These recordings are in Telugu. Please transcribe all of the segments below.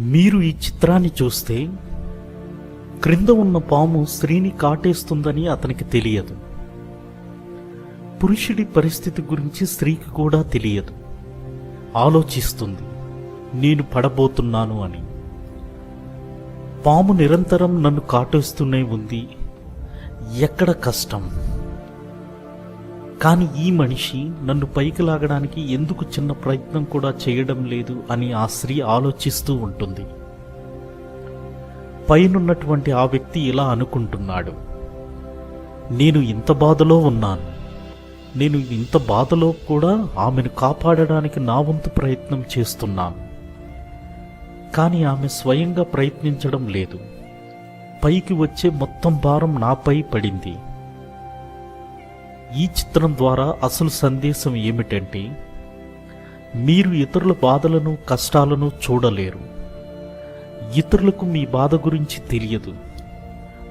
మీరు ఈ చిత్రాన్ని చూస్తే క్రింద ఉన్న పాము స్త్రీని కాటేస్తుందని అతనికి తెలియదు. పురుషుడి పరిస్థితి గురించి స్త్రీకి కూడా తెలియదు. ఆలోచిస్తుంది నేను పడబోతున్నాను అని. పాము నిరంతరం నన్ను కాటేస్తూనే ఉంది. ఎక్కడ కష్టం? కానీ ఈ మనిషి నన్ను పైకి లాగడానికి ఎందుకు చిన్న ప్రయత్నం కూడా చేయడం లేదు అని ఆ స్త్రీ ఆలోచిస్తూ ఉంటుంది. పైనున్నటువంటి ఆ వ్యక్తి ఇలా అనుకుంటున్నాడు. నేను ఇంత బాధలో ఉన్నాను. నేను ఇంత బాధలో కూడా ఆమెను కాపాడడానికి నా వంతు ప్రయత్నం చేస్తున్నాను. కానీ ఆమె స్వయంగా ప్రయత్నించడం లేదు. పైకి వచ్చే మొత్తం భారం నాపై పడింది. ఈ చిత్రం ద్వారా అసలు సందేశం ఏమిటంటే మీరు ఇతరుల బాధలను కష్టాలను చూడలేరు. ఇతరులకు మీ బాధ గురించి తెలియదు.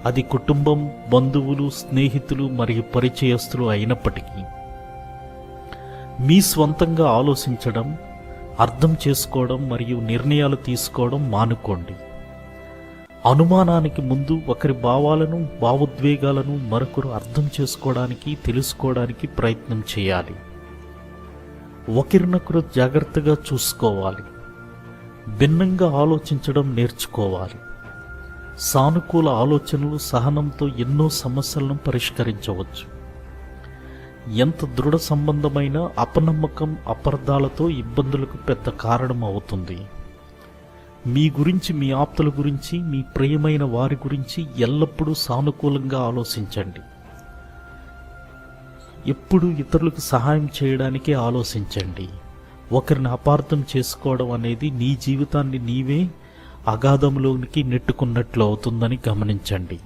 అది కుటుంబం బంధువులు స్నేహితులు మరియు పరిచయస్తులు అయినప్పటికీ మీ స్వంతంగా ఆలోచించడం అర్థం చేసుకోవడం మరియు నిర్ణయాలు తీసుకోవడం మానుకోండి. అనుమానానికి ముందు ఒకరి భావాలను భావోద్వేగాలను మరొకరు అర్థం చేసుకోవడానికి తెలుసుకోవడానికి ప్రయత్నం చేయాలి. ఒకరినొకరు జాగ్రత్తగా చూసుకోవాలి. భిన్నంగా ఆలోచించడం నేర్చుకోవాలి. సానుకూల ఆలోచనలు సహనంతో ఎన్నో సమస్యలను పరిష్కరించవచ్చు. ఎంత దృఢ సంబంధమైన అపనమ్మకం అపార్థాలతో ఇబ్బందులకు పెద్ద కారణం అవుతుంది మీ గురించి మీ ఆప్తుల గురించి మీ ప్రియమైన వారి గురించి ఎల్లప్పుడూ సానుకూలంగా ఆలోచించండి. ఎప్పుడు ఇతరులకు సహాయం చేయడానికే ఆలోచించండి. ఒకరిని అపార్థం చేసుకోవడం అనేది నీ జీవితాన్ని నీవే అగాధంలోనికి నెట్టుకున్నట్లు అవుతుందని గమనించండి.